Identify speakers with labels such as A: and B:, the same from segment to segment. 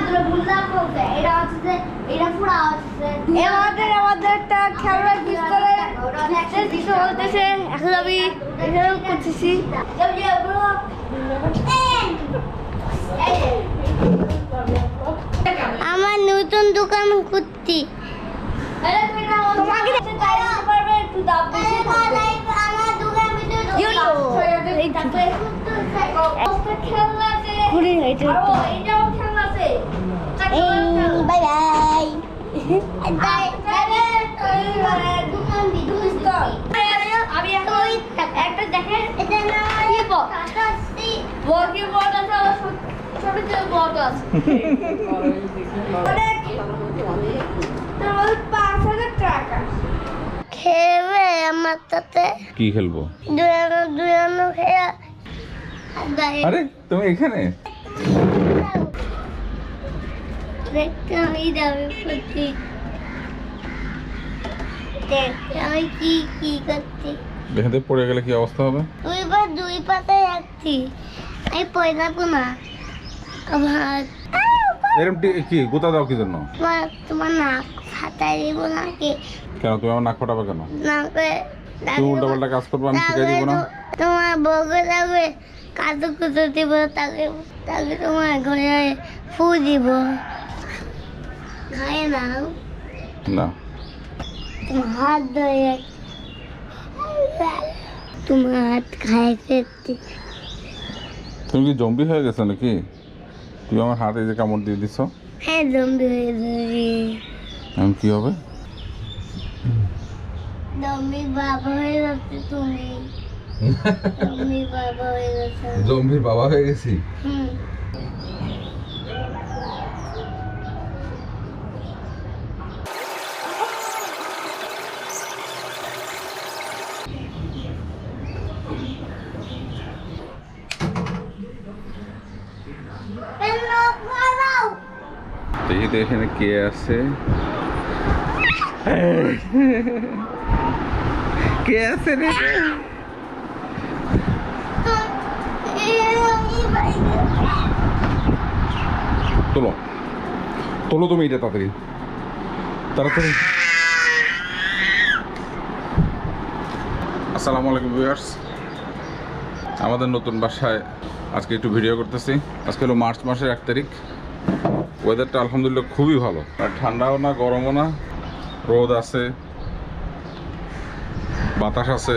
A: দুটো বুল্লা এটা হচ্ছে এটা পুরো হচ্ছে
B: আমাদের আমাদের একটা বলতেছে এখন আমি করতেছি আমার নতুন দোকান করছি
A: তোমাকে পারবে একটু দাম বেশি
B: আমার দোকান
A: ইউনো। খেলনা আছে।
B: ঘুরে এটা বাই বাই।
A: দোকান দি, দোকান দি। আমি এখন একটা দেখেন। কিবোর্ড। বড় কিবোর্ড আছে, ছোট- ছোট কিবোর্ড আছে।
B: খেলবে আমার সাথে
C: কি খেলব?
B: দুয়ানো দুয়ানো খেলা
C: আরে তুমি এখানে?
B: যাবে
C: দেখাতে পড়ে গেলে কি অবস্থা হবে?
B: দুইবার দুই পাতে যাচ্ছি আমি পয়সা যাব না। আমার
C: এরকম কি গোতা দাও কি জন্য?
B: তোমার তোমার নাক ফাটাই দিব নাকি?
C: কেন তুমি আমার নাক ফাটাবে কেন?
B: নাকে
C: তুমি উল্টা পাল্টা কাজ করবে আমি শিখাই দিব না?
B: তোমার যাবে কাদু কুতু দিব তাকে তাকে তোমার ঘরে ফু দিব। খায় না
C: না।
B: তোমার হাত ধরে তোমার হাত খায় ফেলতে।
C: তুমি কি জম্বি হয়ে গেছো নাকি? তুমি আমার হাতে যে কামড় দিয়ে দিছো।
B: হ্যাঁ জম্বি হয়ে যাবে
C: এখন কি হবে?
B: জম্বি বাবা হয়ে যাচ্ছে তুমি। হয়ে
C: জম্বির বাবা হয়ে গেছি?
B: হুম।
C: দেখি এখানে কে আছে। কে আছে রে তোলো তোলো তুমি এটা তাড়াতাড়ি। তাড়াতাড়ি। আসসালামু আলাইকুম ভিউয়ার্স। আমাদের নতুন বাসায় আজকে একটু ভিডিও করতেছি। আজকে হলো মার্চ মাসের এক তারিখ। ওয়েদারটা আলহামদুলিল্লাহ খুবই ভালো। আর ঠান্ডাও না, গরমও না। রোদ আছে। বাতাস আছে।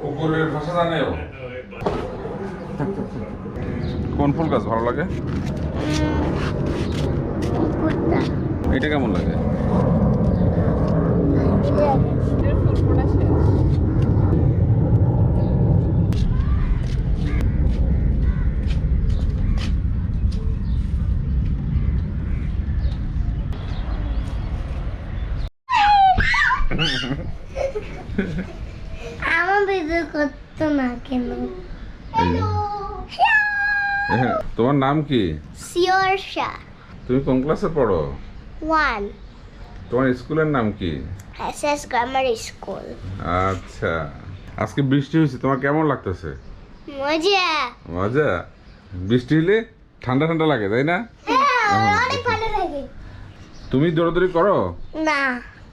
C: কুকুরের ভাষা জানে কোন ফুল গাছ ভালো লাগে? এটা কেমন লাগে?
B: আমার ভিডিও করতো না কেন?
C: হ্যাঁ, তোমার নাম কি?
B: শিওর শাহ।
C: তুমি কোন ক্লাসে পড়ো?
B: ওয়ান।
C: তোমার স্কুলের নাম কি?
B: S S grammar school.
C: আচ্ছা। আজকে বৃষ্টি হয়েছে তোমার কেমন লাগতেছে?
B: মজা।
C: মজা? বৃষ্টি হলে ঠান্ডা ঠান্ডা লাগে তাই না?
B: হ্যাঁ লাগে।
C: তুমি দৌড়াদৌড়ি করো?
B: না।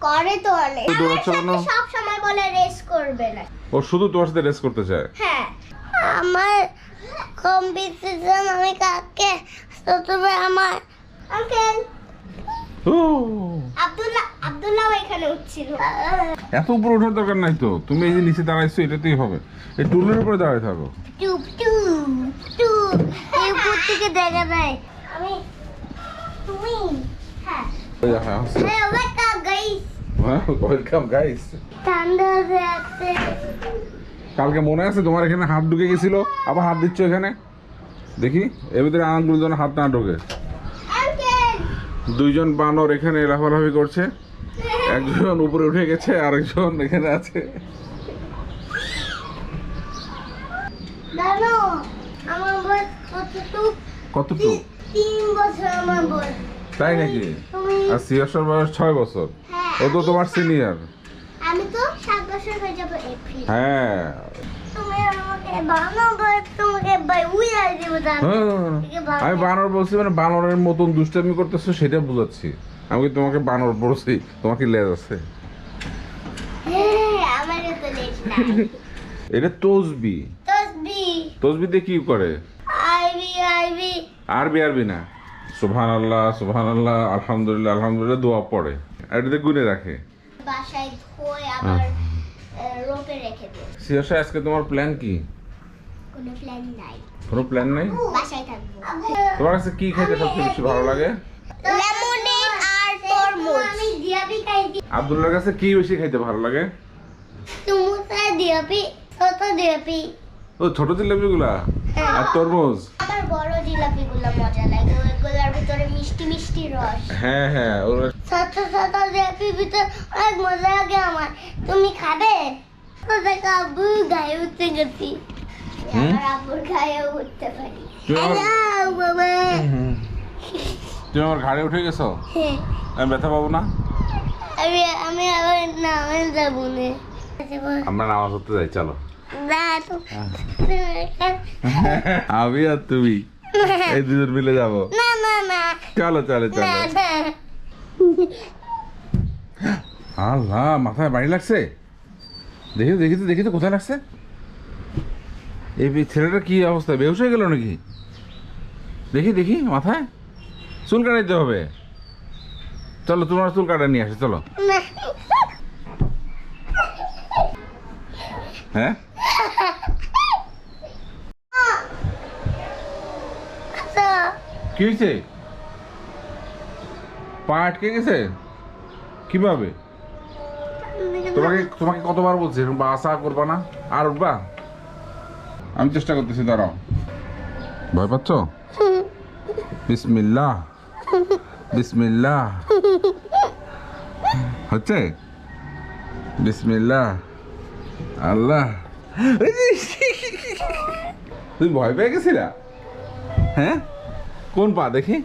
B: করে তো অনেক।
C: তো দৌড়াচ্ছ
B: সব সময় বলে রেস করবে না।
C: ও শুধু তোমার সাথে রেস করতে চায়?
B: হ্যাঁ। আমার কম্পিটিশন আমি কাকে? প্রথমে আমার আঙ্কেল আব্দুল্লাহ আব্দুল্লাহ এখানে উঠছিল।
C: এত উপরে ওঠার দরকার নাই তো। তুমি এই যে নিচে দাঁড়াইছো এটাতেই হবে। এই টুলের উপরে দাঁড়ায় থাকো।
B: টুপ টুপ টুপ। এই উপর থেকে দেখা যায়। আমি তুমি হ্যাঁ। হ্যাঁ গাইস
C: ওয়েলকাম
B: আছে
C: কালকে মনে আছে তোমার এখানে হাত ঢুকে গেছিল? আবার হাত দিচ্ছ এখানে? দেখি এর ভিতরে আঙুল যেন হাত না ঢোকে। দুইজন বানর এখানে লাফালাফি করছে। একজন উপরে উঠে গেছে আরেকজন এখানে আছে।
B: কতটুকু?
C: কতটুকু?
B: তিন বছর আমার বয়স।
C: তাই নাকি? আর সিয়াসর বয়স ছয় বছর। ও তো তোমার সিনিয়র
B: আমি তো সাত বছর হয়ে যাব এপ্রিল
C: হ্যাঁ।
B: তুমি আমাকে বানাবো তোমাকে বাই উড়াই দেবো
C: হ্যাঁ, আমি বানর বলছি মানে বানরের মতন দুষ্টামি করতেছো সেটা বুঝাচ্ছি। আমি কি তোমাকে বানর বলছি? তোমাকে লেজ আছে?
B: আমারও তো লেজ নাই।
C: এটা তসবি।
B: তসবি।
C: তসবিতে কি করে?
B: আইবি আইবি।
C: আরবি আরবি না। সুবহান আল্লাহ সুবহান আল্লাহ আলহামদুলিল্লাহ আলহামদুলিল্লাহ দোয়া পড়ে। আর এটাতে গুনে রাখে।
B: বাসায় ধুয়ে আবার রোপে রেখে দেবো
C: সিয়াসা আজকে তোমার প্ল্যান কি?
B: কোনো প্ল্যান নাই।
C: কোনো প্ল্যান নাই?
B: বাসায় থাকব।
C: তোমার কাছে কি খেতে সবচেয়ে বেশি ভালো লাগে?
B: লেমনেড আর তরমুজ। আমি দিয়াবি খাইছি
C: আব্দুল্লাহর কাছে কি বেশি খাইতে ভালো লাগে?
B: তুমুসা দিয়াবি ছোট দিয়াবি
C: ও ছোট জিলাপিগুলা? আর তরমুজ?
B: আমার বড় জিলাপিগুলো মজা লাগে ওইগুলোর ভিতরে মিষ্টি মিষ্টি রস।
C: হ্যাঁ হ্যাঁ ওরা
B: ছোট ছোট জিলাপির ভিতরে অনেক মজা লাগে আমার। তুমি খাবে? তো দেখ গায়ে উঠতে গেছি।
C: হুম?
B: আমার আব্বুর গায়ে উঠতে পারি
C: তুমি আমার-
B: বাবা
C: তুমি আমার ঘাড়ে উঠে গেছো?
B: হ্যাঁ,
C: আমি ব্যথা পাবো না?
B: আমি আমি আবার নামে যাব না।
C: আমরা নামাজ পড়তে যাই চলো। আমি আর তুমি। এই দুজন মিলে যাব। চলো চলো চলো। আল্লাহ মাথায় বাড়ি লাগছে? দেখি দেখি তো দেখি তো কোথায় লাগছে? এই ছেলেটার কি অবস্থা? বেহুশ হয়ে গেল নাকি? দেখি দেখি মাথায়। চুল কাটাইতে হবে। চলো তোমার চুল কাটা নিয়ে আসে চলো। হ্যাঁ
B: তো
C: কি হয়েছে? পা আটকে গেছে? কীভাবে? তোমাকে তোমাকে কতবার বলছি বা আশা করবা না, আর উঠবা? আমি চেষ্টা করতেছি, দাঁড়াও। ভয় পাচ্ছ? বিসমিল্লাহ। বিসমিল্লাহ। হচ্ছে? বিসমিল্লাহ। আল্লাহ। তুই ভয় পেয়ে গেছিলা? হ্যাঁ? কোন পা দেখি?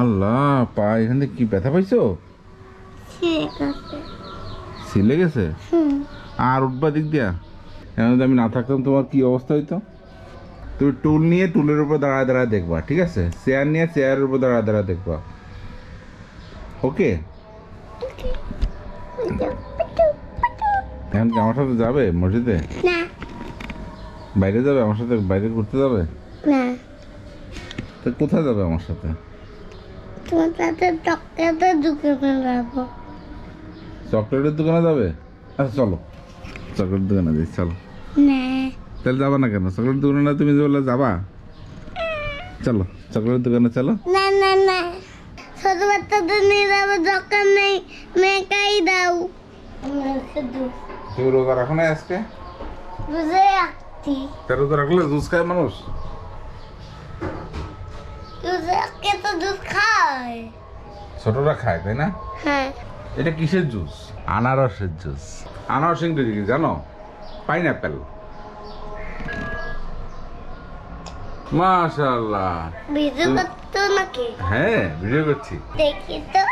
C: আল্লাহ পা এখান থেকে কি ব্যথা পাইছো? ছিলে গেছে আর উঠবা দিক দিয়া। এখন যদি আমি না থাকতাম তোমার কি অবস্থা হইতো? তুমি টুল নিয়ে টুলের উপর দাঁড়ায় দাঁড়ায় দেখবা ঠিক আছে? চেয়ার নিয়ে চেয়ারের উপর দাঁড়ায় দাঁড়ায় দেখবা। ওকে? এখন কি আমার সাথে যাবে মসজিদে? বাইরে যাবে? আমার সাথে বাইরে ঘুরতে যাবে?
B: না।
C: তো কোথায় যাবে আমার সাথে?
B: তোমার সাথে চকলেটে ঢুকে যাব।
C: চকলেটের দোকানে যাবে? আচ্ছা চলো। চকলেটের দোকানে যাই চলো।
B: না।
C: তাহলে যাবা না কেন? চকলেটের দোকানে না তুমি বললে যাবা? চলো চকলেটের দোকানে চলো।
B: না না না। ছোট বাচ্চাদের নিয়ে যাব দরকার নেই। মেয়েকাই দাও।
C: তুমি রোজা রাখো না আজকে?
B: বুঝে রাখছি।
C: তা রোজা রাখলে জুস খায় মানুষ?
B: তো দুধ খায়।
C: ছোটরা খায় তাই না?
B: হ্যাঁ।
C: এটা কিসের জুস? আনারসের জুস। আনারস ইংরেজি কি জানো? পাইনাপেল। মাশাআল্লাহ।
B: ভিডিও করতো নাকি?
C: হ্যাঁ ভিডিও করছি।
B: দেখি তো।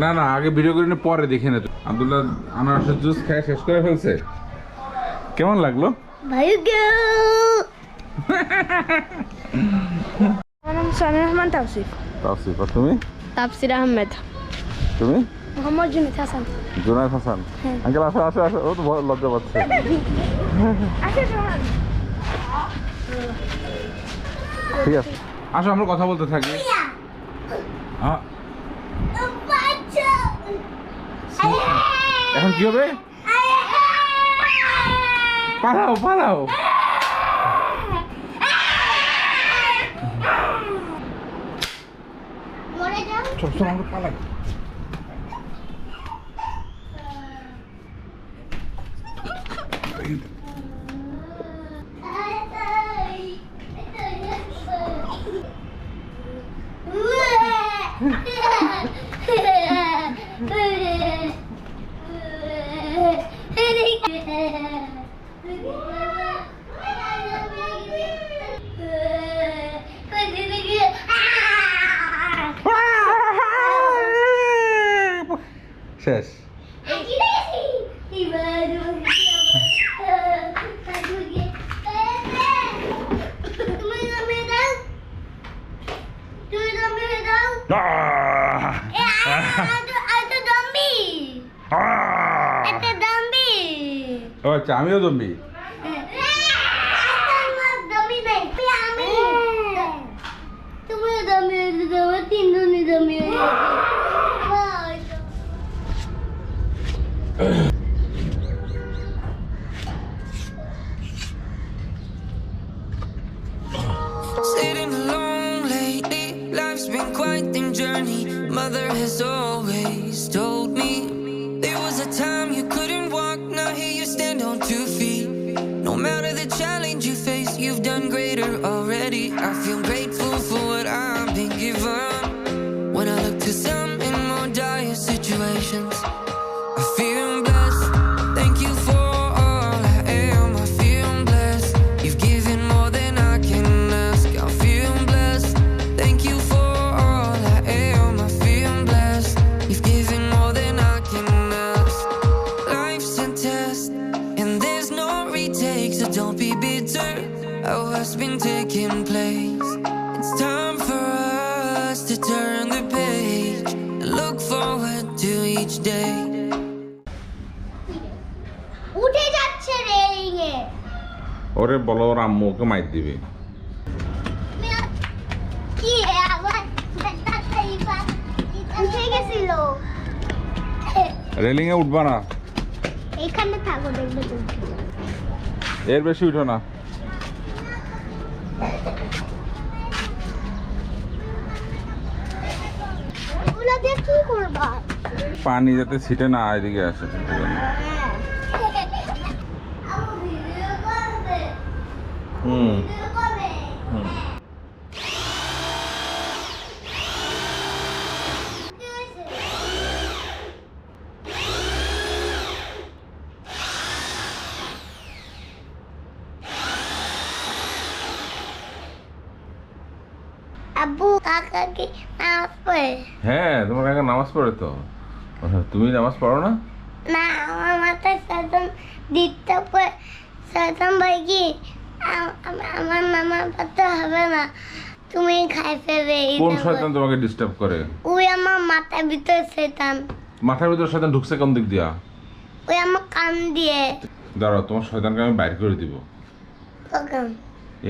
C: না না আগে ভিডিও করে নে পরে দেখে নে আব্দুল্লাহ আনারসের জুস খেয়ে শেষ করে ফেলছে। কেমন লাগল?
B: ভাই গো।
A: আমার নাম সামির রহমান তাফসির
C: তাসিফ আর তুমি?
A: তাফসির আহমেদ।
C: তুমি?
A: মোহাম্মদ জুনাইদ হাসান।
C: জুনাইদ হাসান।
A: হ্যাঁ।
C: আঙ্কেল আসো আসো আসো। ও তো লজ্জা পাচ্ছে। ঠিক আছে। আসো আমরা কথা বলতে থাকি। এখন কি হবে? হ্যাঁ। পালাও পালাও।
B: মরে যাও
C: চল চল আমরা পালাই ও আচ্ছা আমিও জম্বি
B: তুমি দমে দমে তিন জনই দমে
D: Sitting alone lately, life's been quite the journey. Mother has always told me I feel grateful for what I've been given. When I look to some
C: বলো ওর আম্মু ওকে মাইর দিবে রেলিং এ উঠবা না।
B: এখানে থাকো দেখবে
C: এর বেশি উঠো না। পানি যাতে ছিটে না এদিকে আসে। হুম। হুম
B: আব্বু কাকা কি নামাজ পড়ে।
C: হ্যাঁ তোমার কাকা নামাজ পড়ে তো। তুমি নামাজ পড়ো না?
B: না আমার মাথায় শয়তান দিতে পড়ে শয়তান ভাই কি আমার পড়তে হবে না। তুমি খাই ফেলবে
C: কোন শয়তান তোমাকে ডিস্টার্ব করে?
B: ওই আমার মাথার ভিতরে শয়তান।
C: মাথার ভিতরে শয়তান ঢুকছে কোন দিক দিয়া?
B: ওই আমার কান দিয়ে।
C: দাঁড়াও তোমার শয়তানকে আমি বাইর করে দিব।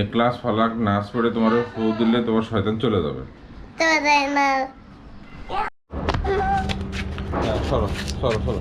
C: এ ক্লাস ফালাক নাচ পড়ে তোমার ফু দিলে তোমার শয়তান চলে যাবে।
B: তো দেয় না।
C: হ্যাঁ, সরো সরো সরো।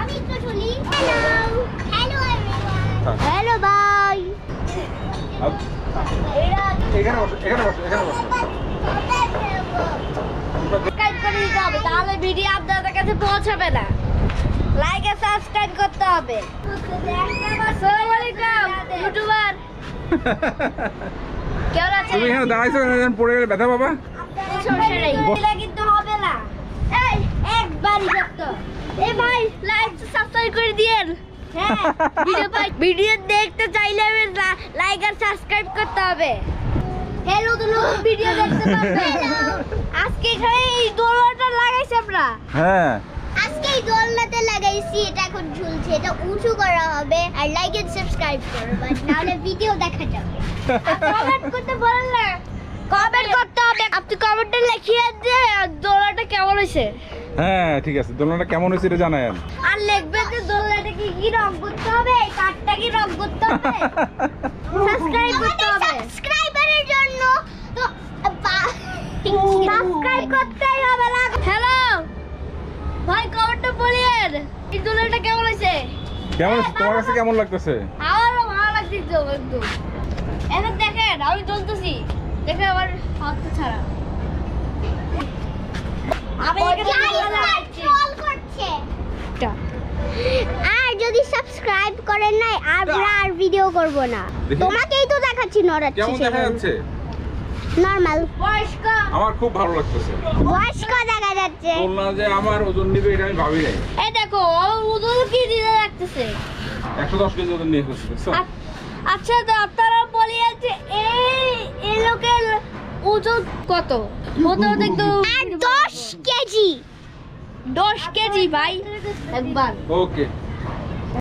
B: আমি তো শুনি। Hello hello everyone hello by
C: এখানে বসো এখানে বসো এখানে বসো।
A: সাবস্ক্রাইব করে দিতে হবে তাহলে ভিডিও আপনাদের কাছে পৌঁছাবে না। লাইক আর সাবস্ক্রাইব করতে হবে। আসসালামু আলাইকুম ইউটিউবার কেমন আছেন?
C: তুমি এখানে দাঁড়াইছো কেন? পড়ে গেলে ব্যথা পাবা?
A: সমস্যা নেই। এটা কিন্তু হবে না। এই একবারই করতে এ ভাই লাইক সাবস্ক্রাইব করে দিয়েন। হ্যাঁ। ভিডিও ভিডিও দেখতে চাইলে লাইক আর সাবস্ক্রাইব করতে হবে। হ্যালো তো ভিডিও দেখতে পাবেন আজকে এখানে এই দোলনাটা লাগাইছি আমরা।
C: হ্যাঁ।
E: আজকে এই দোলনাতে লাগাইছি এটা এখন ঝুলছে এটা উঁচু করা হবে আর লাইক এন্ড সাবস্ক্রাইব করবে নাহলে ভিডিও দেখা যাবে।
A: কমেন্ট করতে বলেন না। কমেন্ট করতে হবে। আপনি কমেন্টে লিখিয়ে যে দোলনাটা কেমন হয়েছে?
C: হ্যাঁ ঠিক আছে। দোলনাটা কেমন হয়েছে এটা জানায়েন।
A: আর লিখবেন যে দোলনাটা কি কি রং করতে হবে? কাঠটা কি রং করতে হবে? সাবস্ক্রাইব করতে হবে।
E: সাবস্ক্রাইবারের জন্য তো
A: সাবস্ক্রাইব করতেই হবে হ্যালো ভাই কমেন্টটা বলিয়েন। এই দোলনাটা কেমন হয়েছে?
C: কেমন তোমার কাছে কেমন লাগতেছে?
A: আমারও ভালো লাগছে একদম এখন দেখেন আমি চলতেছি দেখে আমার হাতটা ছাড়া।
E: আর যদি সাবস্ক্রাইব করেন নাই আমরা আর ভিডিও করব না। তোমাকেই তো দেখাচ্ছি নড়াচ্ছি
C: কেমন দেখা যাচ্ছে
E: নরমাল
A: বয়স্ক।
C: আমার খুব ভালো লাগতেছে।
E: বয়স্ক দেখা যাচ্ছে।
C: দোলনা যে আমার ওজন নিবে এটা আমি ভাবি নাই।
A: এই দেখো উদল কি দিতে লাগতেছে?
C: একশো দশ কেজি ওজন নিয়ে
A: আচ্ছা তো আপনারা বলি আছে এই এই লোকের ওজন কত? হতে হতে একদম
E: দশ কেজি।
A: দশ কেজি ভাই একবার।
C: ওকে